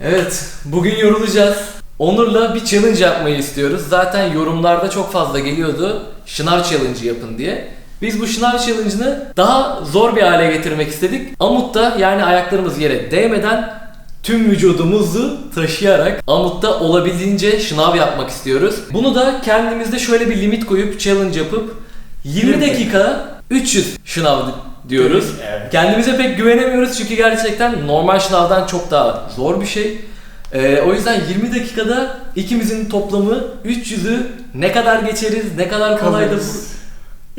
Evet, bugün yorulacağız. Onur'la bir challenge yapmayı istiyoruz. Zaten yorumlarda çok fazla geliyordu. Şınav challenge yapın diye. Biz bu şınav challenge'ını daha zor bir hale getirmek istedik. Amut'ta yani ayaklarımız yere değmeden tüm vücudumuzu taşıyarak Amut'ta olabildiğince şınav yapmak istiyoruz. Bunu da kendimizde şöyle bir limit koyup challenge yapıp 20 20. dakika 300 şınav diyoruz. Evet. Kendimize pek güvenemiyoruz çünkü gerçekten normal şınavdan çok daha zor bir şey. Ee, o yüzden 20 dakikada ikimizin toplamı 300'ü ne kadar geçeriz, ne kadar kolay da bu.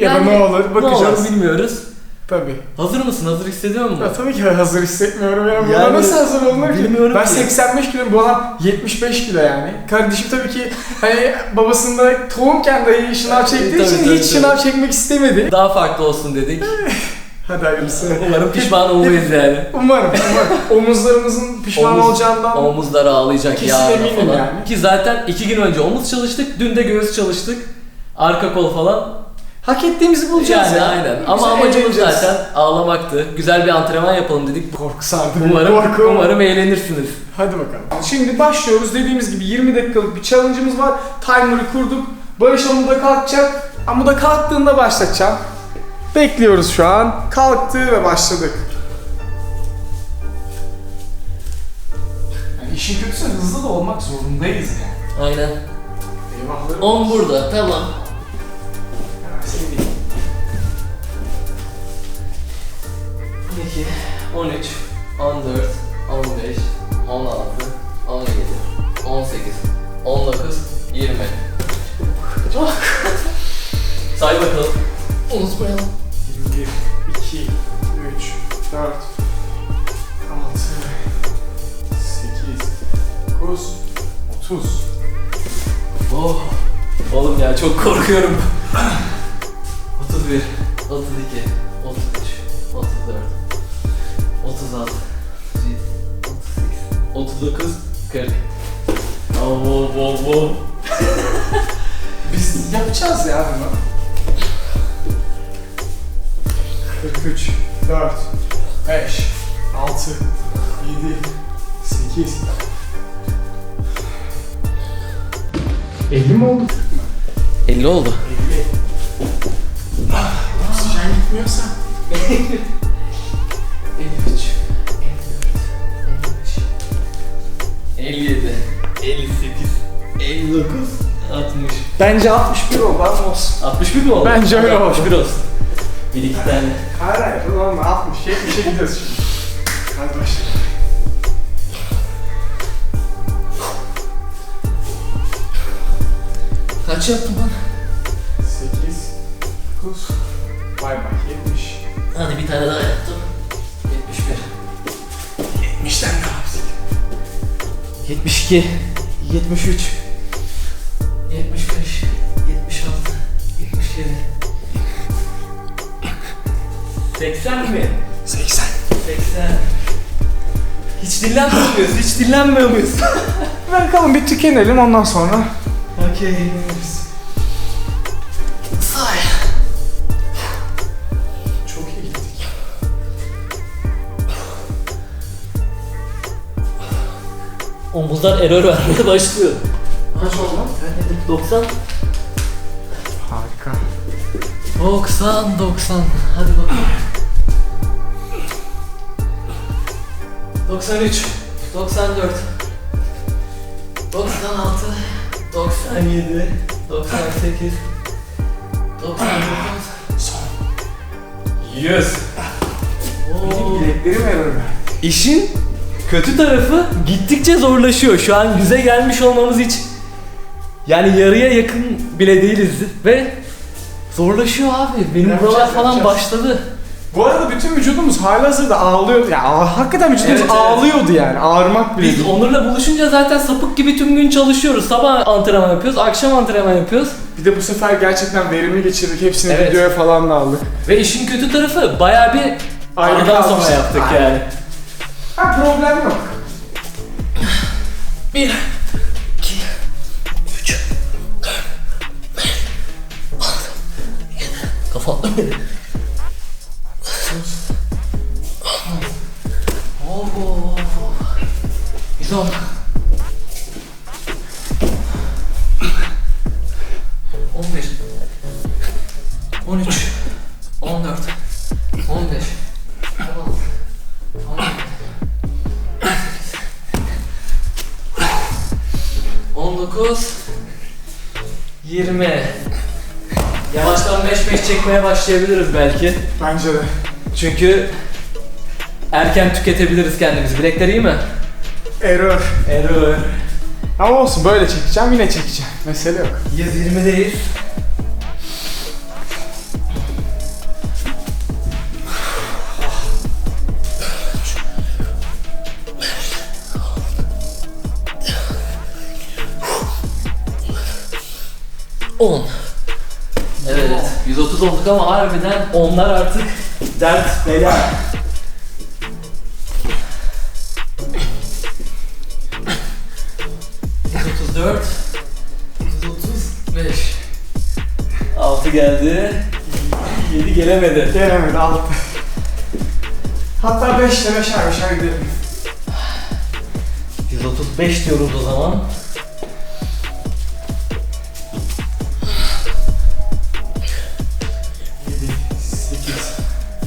Ya da ne olur Ne bakacağız. olur bilmiyoruz. Tabii. Hazır mısın? Hazır hissediyor musun? Ya tabii ki hazır hissetmiyorum ya. Buna Yani nasıl hazır olunur ki? Ben ki. 85 kilo, bu adam 75 kilo yani. Kardeşim tabii ki hani babasında tohumken dahi şınav çektiği Tabii, için tabii, hiç tabii. şınav çekmek istemedi. Daha farklı olsun dedik. Hadi hayırlısı. Umarım pişman olmayız yani. Umarım, umarım. Omuzlarımızın pişman Omuz- olacağından Omuzlar ağlayacak Kesin ya eminim falan. yani. Ki zaten iki gün önce omuz çalıştık, dün de göğüs çalıştık. Arka kol falan. hak ettiğimizi bulacağız yani ya. aynen. Güzel Ama amacımız eğleneceğiz. zaten ağlamaktı. Güzel bir antrenman yapalım dedik. Korku sardı. Umarım, korku. umarım eğlenirsiniz. Hadi bakalım. Şimdi başlıyoruz. Dediğimiz gibi 20 dakikalık bir challenge'ımız var. Timer'ı kurduk. Barış amuda kalkacak. Amuda kalktığında başlatacağım. Bekliyoruz şu an. Kalktı ve başladık. Yani işin kötüsü hızlı da olmak zorundayız yani. Aynen. Eyvahlarım. 10 burada tamam. 12, 13, 14, 15, 16, 17, 18, 19, 20. Say bakalım. Unutmayalım. 21, 2, 3, 4, 6, 8, 9, 30. Oh. Oğlum ya çok korkuyorum. 31, 32, 33, 34, 36, 38, 39, 40. Oh, wow, wow, wow. Biz yapacağız ya bunu. 43, 4, 5, 6, 7, 8. 50 mi oldu? 50 oldu. 50. Oksijen gitmiyorsa. 53, 54, 55, 57, 58, 59, 60. Bence 61 oldu olsun. 61 mi oldu? Bence öyle oldu. 61 olsun. Bir iki tane. Hayır hayır olma 60, 70'e gidiyoruz şimdi. Hadi başlayalım. Kaç yaptın lan? 8, 9, bay bay 70. Hadi bir tane daha yaptım. 71. 70'ten ne yaptık? 72. 73. 80 mi? 80. 80. Hiç dinlenmiyor muyuz? Hiç dinlenmiyor muyuz? Bakalım bir tükenelim ondan sonra. Okey. Say. Çok iyi gittik. Omuzlar error vermeye başlıyor. Kaç oldu? 90. Harika. 90, 90. Hadi bakalım. 93, 94, 96, 97, 98, 99, Son. 100. Benim bileklerim verdi. İşin kötü tarafı gittikçe zorlaşıyor. Şu an yüze gelmiş olmamız hiç yani yarıya yakın bile değiliz ve zorlaşıyor abi. Benim buralar falan yapacağız. başladı. Bu arada bütün vücudumuz halihazırda ağlıyor. Ya a- hakikaten vücudumuz Evet, evet. ağlıyordu yani. Ağrımak bile Biz değil. Onur'la buluşunca zaten sapık gibi tüm gün çalışıyoruz. Sabah antrenman yapıyoruz, akşam antrenman yapıyoruz. Bir de bu sefer gerçekten verimli geçirdik. Hepsini Evet. videoya falan da aldık. Ve işin kötü tarafı bayağı bir Ayrı aradan sonra kalmıştık. yaptık Aynen. yani. Ha problem yok. Bir, iki, üç, dört, beş, altı, yedi. Kafa beni. Oo. 110. 11 13 14 15 19 20 Yavaştan 5-5 çekmeye başlayabiliriz belki. Bence de. Çünkü erken tüketebiliriz kendimizi. Bilekler iyi mi? Error. Error. Ama olsun böyle çekeceğim yine çekeceğim. Mesele yok. 120'deyiz. On. Evet, 130 olduk ama harbiden onlar artık dert bela. Geldi. 7 gelemedi. Gelemedi altı. Hatta 5 ile 5'er 5'er gidelim. 135 diyoruz o zaman.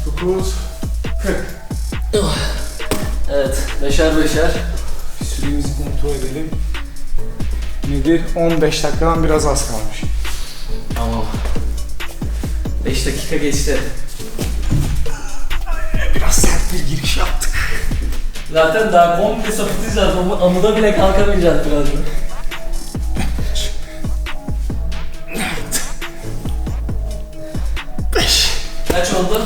Dokuz, kırk. Evet, beşer beşer. Süremizi kontrol edelim. Nedir? 15 dakikadan biraz az kalmış. Tamam. 5 dakika geçti. Biraz sert bir giriş yaptık. Zaten daha komple sapıtacağız. Amu- Amuda bile kalkamayacağız birazdan. Beş. Kaç oldu?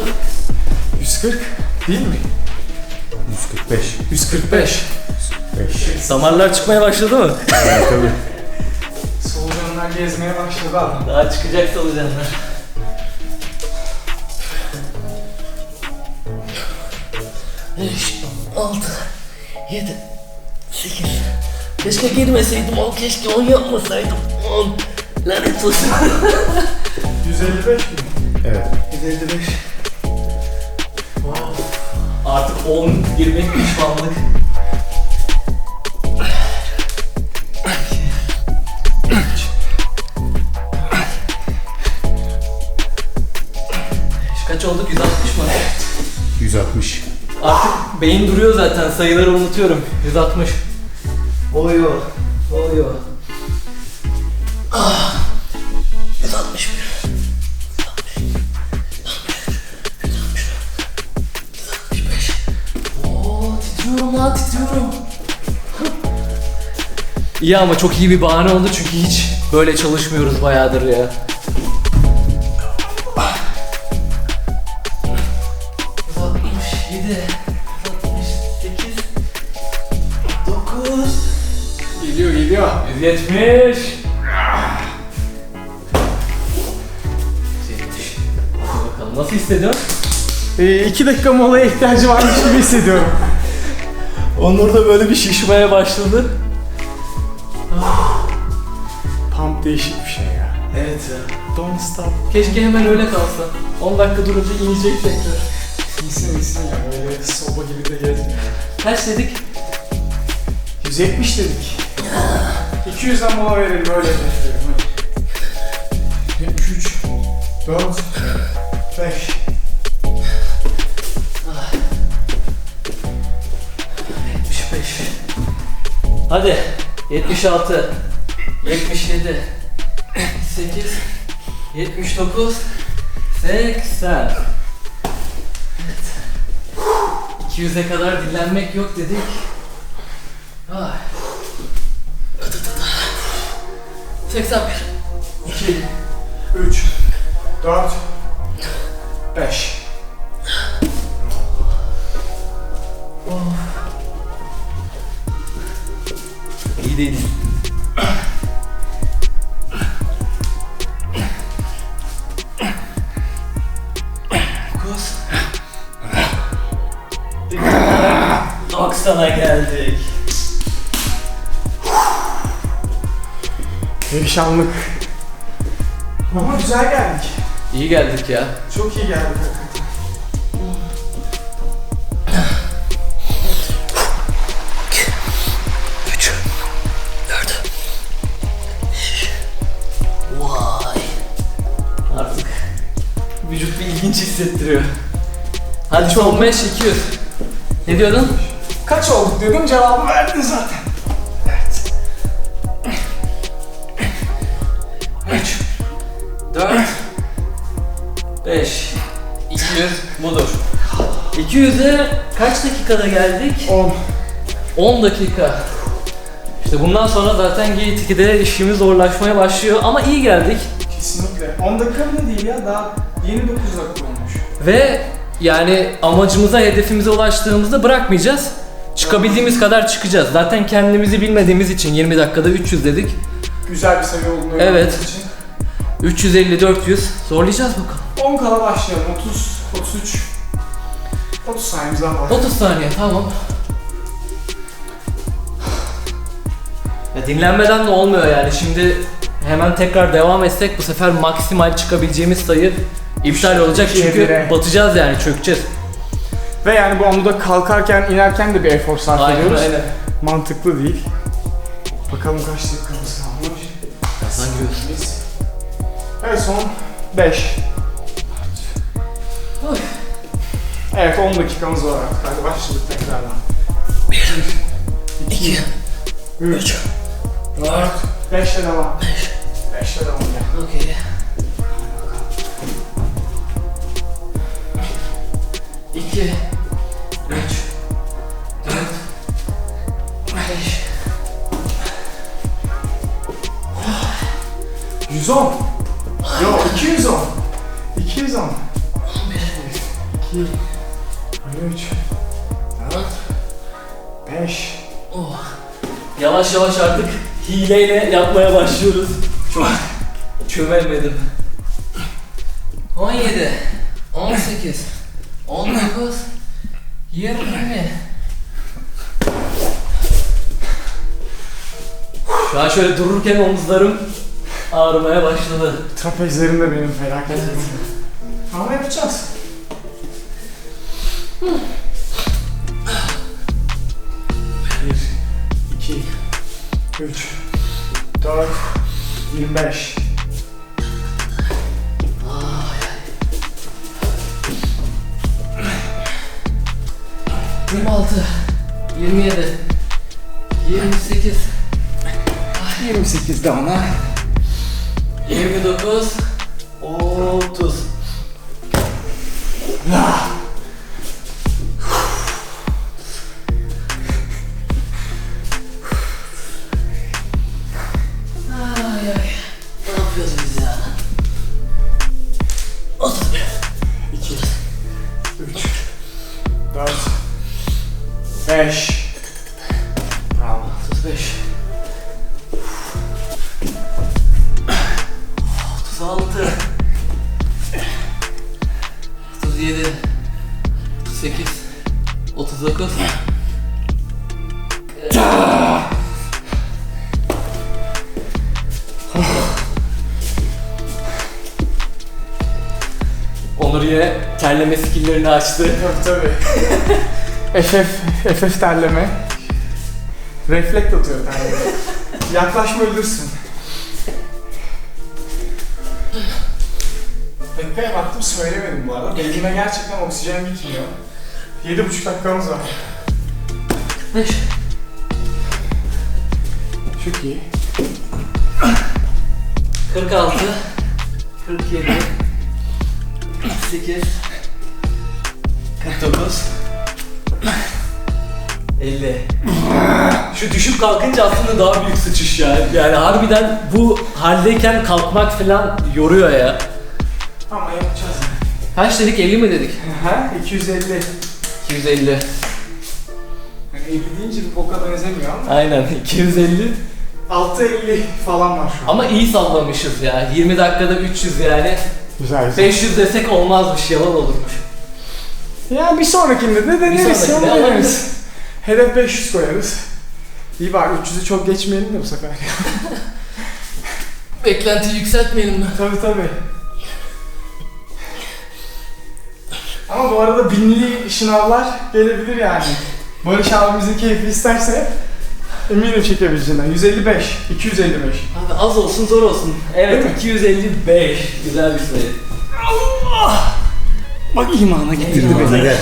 140 değil mi? 145. 145. 5. Samarlar çıkmaya başladı mı? Evet tabii. Solucanlar gezmeye başladı abi. Daha çıkacak solucanlar. Beş, altı, yedi, sekiz. Keşke girmeseydim on, keşke on yapmasaydım. On. Lanet olsun. 155 mi? Evet. 155. Artık 10 girmek pişmanlık. Kaç olduk? 160 mı? 160. Beyin duruyor zaten. Sayıları unutuyorum. 160. Oluyor. Oluyor. Ah. 161. 165. Oo, titriyorum lan titriyorum. İyi ama çok iyi bir bahane oldu çünkü hiç böyle çalışmıyoruz bayağıdır ya. 70. Bakalım nasıl hissediyorsun? Ee, iki dakika molaya ihtiyacı varmış gibi hissediyorum. Onur da böyle bir şişmeye başladı. Pump değişik bir şey ya. Evet ya. Don't stop. Keşke hemen öyle kalsa. 10 dakika durunca inecek tekrar. İyisin iyisin ya. Öyle soba gibi de gezmiyor. Kaç dedik? 170 dedik. 200'den mola verelim öyle bekliyorum. Hadi. 73, 4, 5. Yetmiş beş. Hadi. 76 77 8 79 80 Evet. 200'e kadar dinlenmek yok dedik. 81 2, 3, 4, 5. İyi değil. nişanlık. Ama güzel geldik. İyi geldik ya. Çok iyi geldik hakikaten. Vay. Artık vücut bir ilginç hissettiriyor. Hadi son 5 200. Ne diyordun? Kaç olduk dedim cevabı verdin zaten. 4 5 200 budur. 200'e kaç dakikada geldik? 10. 10 dakika. İşte bundan sonra zaten G2'de işimiz zorlaşmaya başlıyor ama iyi geldik. Kesinlikle. 10 dakika bile değil ya daha yeni 9 dakika olmuş. Ve yani amacımıza, hedefimize ulaştığımızda bırakmayacağız. Çıkabildiğimiz kadar çıkacağız. Zaten kendimizi bilmediğimiz için 20 dakikada 300 dedik. Güzel bir seviye olduğunu Evet. için. 350 400 zorlayacağız bakalım. 10 kala başlayalım. 30, 33, 30 saniyemiz daha var. 30 saniye tamam. Ya dinlenmeden de olmuyor yani. Şimdi hemen tekrar devam etsek bu sefer maksimal çıkabileceğimiz sayı iptal olacak çünkü Yedire. batacağız yani çökeceğiz. Ve yani bu amuda kalkarken inerken de bir efor sarf Aynen ediyoruz. aynen. Mantıklı değil. Bakalım kaç dakikamız kalmış. Kazanıyoruz. Evet son 5. Oy. Evet 10 dakikamız var artık. Hadi başladık tekrardan. 2 3, 4, 5 ile devam. 5 ile devam. Okey. 2 3 4 5 110. Yo 2, 3, 4, 5. Oh. Yavaş yavaş artık hileyle yapmaya başlıyoruz. Çok çömelmedim. 17 18 19 20 Şu an şöyle dururken omuzlarım ağrımaya başladı. Trapezlerim de benim felaket. Ama yapacağız. Bir, iki, üç, dört, yirmi beş. 26 27 28 Yirmi sekizde ona. 29 30 Ay 5 Bravo. 35 36 37 38 39 Onur yine terleme skillerini açtı. Tabii tabii. FF, FF terleme. Reflekt atıyor terleme. Yaklaşma ölürsün. Dakikaya baktım söylemedim bu arada. Beynime gerçekten oksijen gitmiyor. 7,5 dakikamız var. 5 Çok iyi. 46 47 48 49 50 Şu düşüp kalkınca aslında daha büyük sıçış ya. Yani harbiden bu haldeyken kalkmak falan yoruyor ya. Ama yapacağız. Kaç dedik 50 mi dedik? Ha? 250. 250. Yani 50 deyince bir boka benzemiyor ama. Aynen 250. 6.50 falan var şu an. Ama iyi sallamışız ya. 20 dakikada 300 yani. Güzel güzel. 500 desek olmazmış, yalan olurmuş. Yani bir sonrakinde de deneriz. sonrakinde alırız. deneriz. Hedef 500 koyarız. İyi bari 300'ü çok geçmeyelim de bu sefer. Beklentiyi yükseltmeyelim mi? tabii tabii. Ama bu arada binli şınavlar gelebilir yani. Barış abimizin keyfi isterse eminim çekebileceğinden. 155, 255. Abi az olsun zor olsun. Evet 255. Güzel bir sayı. Bak imana getirdi beni. Geldi.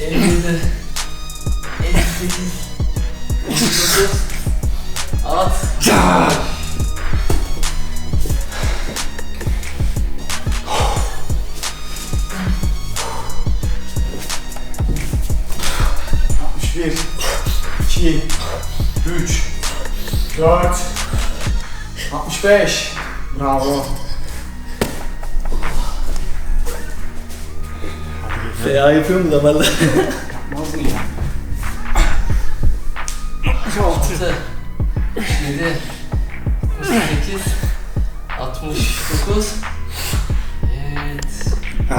57 58 59 At Ya. Bir, iki, üç, dört, altmış beş. Bravo. Feya yapıyorum da ben de Yapmaz mı ya? 6 7 68 69 Evet.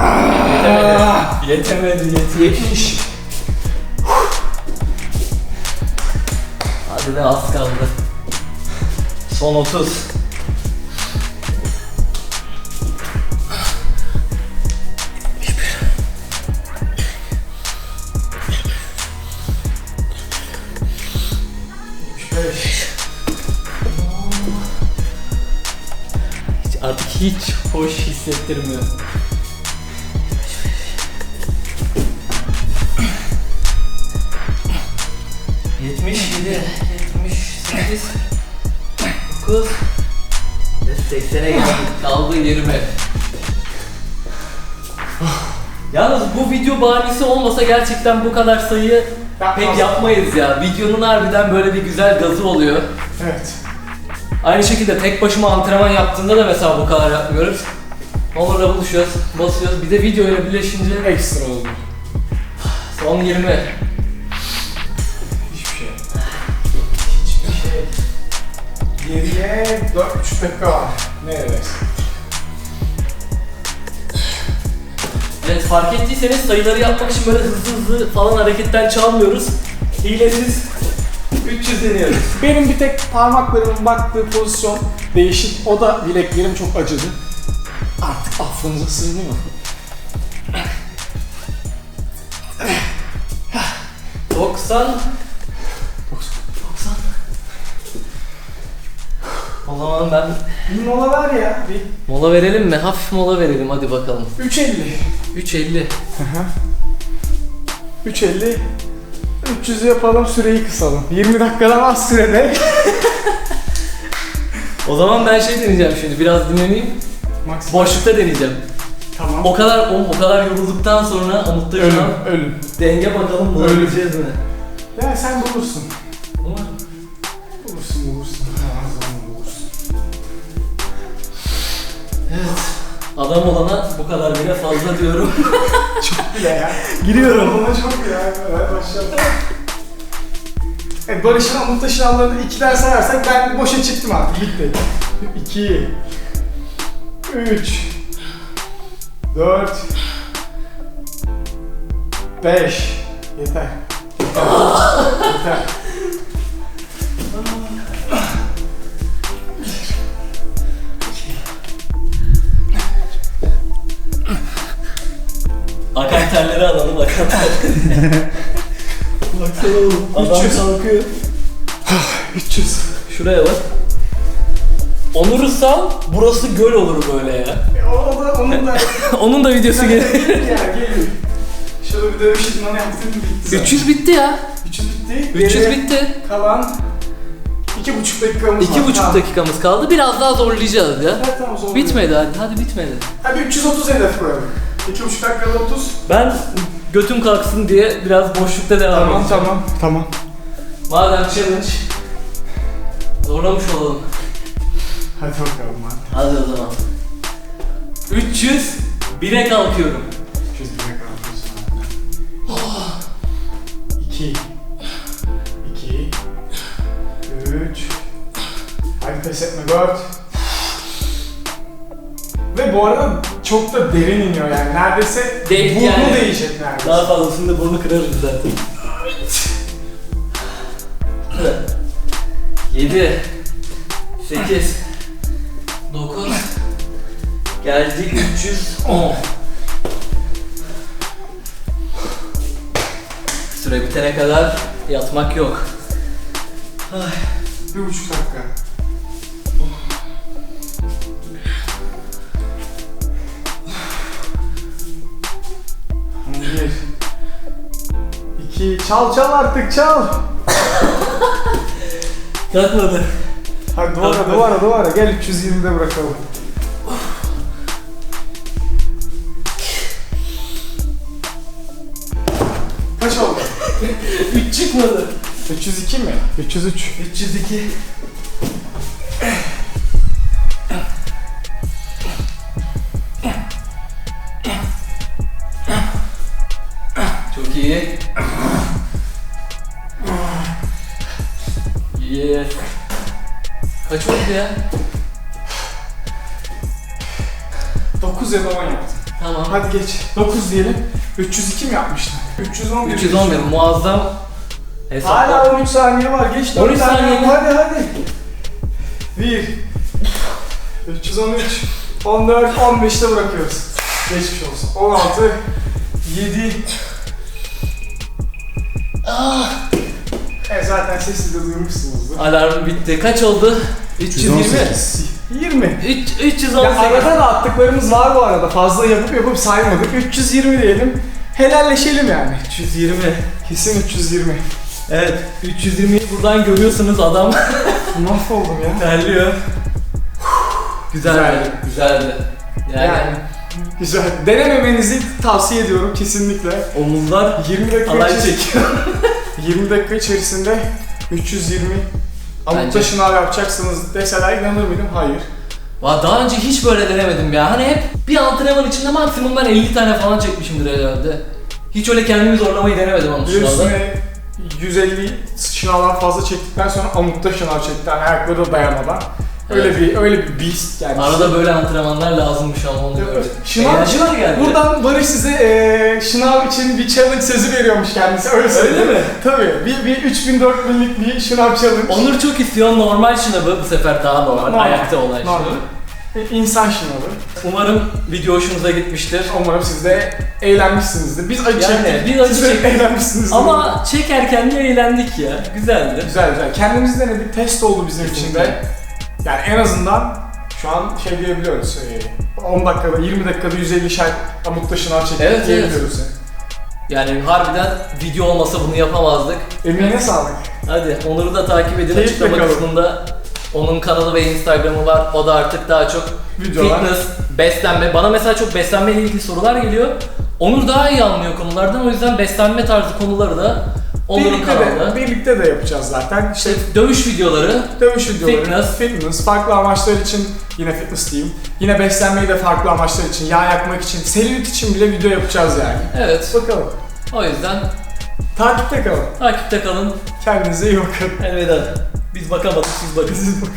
Aa, Yetemedi yetmedi Yetmiş. Hadi de az kaldı. Son 30 Artık hiç hoş hissettirmiyor. Yetmiş yedi, yetmiş sekiz, dokuz, ve seksene geldik. Kaldı yirmi. Yalnız bu video bahanesi olmasa gerçekten bu kadar sayıyı pek yapmayız ya. Videonun harbiden böyle bir güzel gazı oluyor. Evet. Aynı şekilde tek başıma antrenman yaptığımda da mesela bu kadar yapmıyoruz. Onlarla buluşuyoruz, basıyoruz. Bir de video ile birleşince Ekstra oldu. son 20. Hiçbir şey. Hiçbir şey. Geriye 4,5 dakika var. Neredeyse. Evet fark ettiyseniz sayıları yapmak için böyle hızlı hızlı falan hareketten çalmıyoruz. Hilesiz 300 deniyoruz. Benim bir tek parmaklarımın baktığı pozisyon değişik. O da bileklerim çok acıdı. Artık affınıza sığınıyor. 90 90 O zaman ben Bir mola ver ya. Bir mola verelim mi? Hafif mola verelim hadi bakalım. 3.50. 3.50 3.50. 300'ü yapalım süreyi kısalım. 20 dakikadan az sürede. O zaman ben şey deneyeceğim şimdi biraz dinleneyim. Maksimum. Boşlukta deneyeceğim. Tamam. O kadar o, o kadar yorulduktan sonra Umut'ta şu Ölüm, an ölüm. denge bakalım bulabileceğiz mi? Ya sen bulursun. Adam olana bu kadar bile fazla diyorum. Bile ya. Giriyorum. Ona çok ya. Evet başlayalım. Evet Barış'ın Amut'ta şınavlarını 2'den sayarsak ben boşa çıktım artık. Bitti. 2 3 4 5 Yeter. Yeter. Akan terleri alalım terleri. Baksana oğlum. Adam 300. kalkıyor. 300. Şuraya bak. Onur'u sal, burası göl olur böyle ya. E, o da onun da Onun da videosu gelir. ya geliyor. Şöyle bir dövüş idmanı yaptım bitti. zaten. 300 bitti ya. 300 bitti. 300 Geriye bitti. Kalan 2,5 dakikamız var. 2,5 Tamam. dakikamız kaldı. Biraz daha zorlayacağız ya. Evet tamam zaman. Bitmedi hadi. Hadi bitmedi. Hadi 330 hedef koyalım. 2,5 dakikada 30. Ben götüm kalksın diye biraz boşlukta devam Tamam edeceğim. tamam tamam. Madem challenge zorlamış olalım. Hadi bakalım hadi. Hadi o zaman. 300 1'e kalkıyorum. 300 bine kalkıyorsun hadi. 2 2 3 Hadi pes etme 4 Ve bu arada çok da derin iniyor yani. Neredeyse Değil burnu yani. değecek neredeyse. Daha fazlasını burnu kırarız zaten. 7 8 9 Geldik 310 Süre bitene kadar yatmak yok. Bir buçuk dakika. Bir. İki. Çal çal artık çal. Kalkmadı. Hadi duvara Kalkmadı. duvara duvara. Gel 320'de bırakalım. Kaç oldu? 3 çıkmadı. 302 mi? 303. 302. Hadi geç. 9 diyelim. 302 mi yapmıştın? 311. 311 muazzam hesap. Hala 13 saniye var. Geç 13 13 saniye. saniye? Hadi hadi. 1 313 14 15'te bırakıyoruz. Geçmiş olsun. 16 7 Ah, Evet zaten sesli de duymuşsunuzdur. alarm bitti. Kaç oldu? 320. 318. 20. 3 Ya 318. arada da attıklarımız var bu arada. Fazla yapıp yapıp saymadık. 320 diyelim. Helalleşelim yani. 320. Kesin 320. Evet. 320'yi buradan görüyorsunuz adam Mahvoldum ya. terliyor. Güzeldi. Güzeldi. Güzeldi. Yani, Yani güzel. Denememenizi tavsiye ediyorum kesinlikle. omuzlar 20 dakika alay çekiyor. 20 dakika içerisinde 320 Amutta şınav yapacaksınız deseler inanır mıydım? Hayır. Valla daha önce hiç böyle denemedim ya. Hani hep bir antrenman içinde maksimum ben 50 tane falan çekmişimdir herhalde. Hiç öyle kendimi zorlamayı denemedim ama Bir şu anda. üstüne 150 şınavdan fazla çektikten sonra amutta şınav çekti. Yani ayakları dayanmadan. Öyle Evet. bir öyle bir beast yani. Arada böyle antrenmanlar lazımmış ama onu gördüm. Şınav, geldi. buradan Barış size eee şınav için bir challenge sözü veriyormuş kendisi. Öyle söyleyeyim. mi? Tabii. Bir, bir 3000-4000'lik bir şınav challenge. Onur çok istiyor normal şınavı bu sefer daha normal, Normal. ayakta olan Normal. şınavı. E, İnsan şınavı. Umarım video hoşunuza gitmiştir. Umarım siz de eğlenmişsinizdir. Biz acı Yani çektik. biz acı siz de çektik. eğlenmişsinizdir. Ama çekerken de eğlendik ya. Güzeldi. Güzel güzel. Kendimiz denedik. Test oldu bizim için de. Yani en azından şu an şey diyebiliyoruz. e, 10 dakikada, 20 dakikada 150 şer amutta şınav çektik Evet, diyebiliyoruz. Yani harbiden video olmasa bunu yapamazdık. Emeğine sağlık. Hadi Onur'u da takip edin. Keyifle Açıklama kalın. kısmında onun kanalı ve Instagram'ı var. O da artık daha çok Videolar. fitness, beslenme. Bana mesela çok beslenme ile ilgili sorular geliyor. Onur daha iyi anlıyor konulardan. O yüzden beslenme tarzı konuları da Onur'un birlikte kanalında. de, birlikte de yapacağız zaten. İşte İşte dövüş videoları. dövüş videoları, Fitness. fitness, farklı amaçlar için yine fitness diyeyim. Yine beslenmeyi de farklı amaçlar için, yağ yakmak için, selülit için bile video yapacağız yani. Evet. Bakalım. O yüzden Takipte kalın. takipte kalın. Kendinize iyi bakın. Elveda. Biz bakamadık siz bakın. Siz bakın.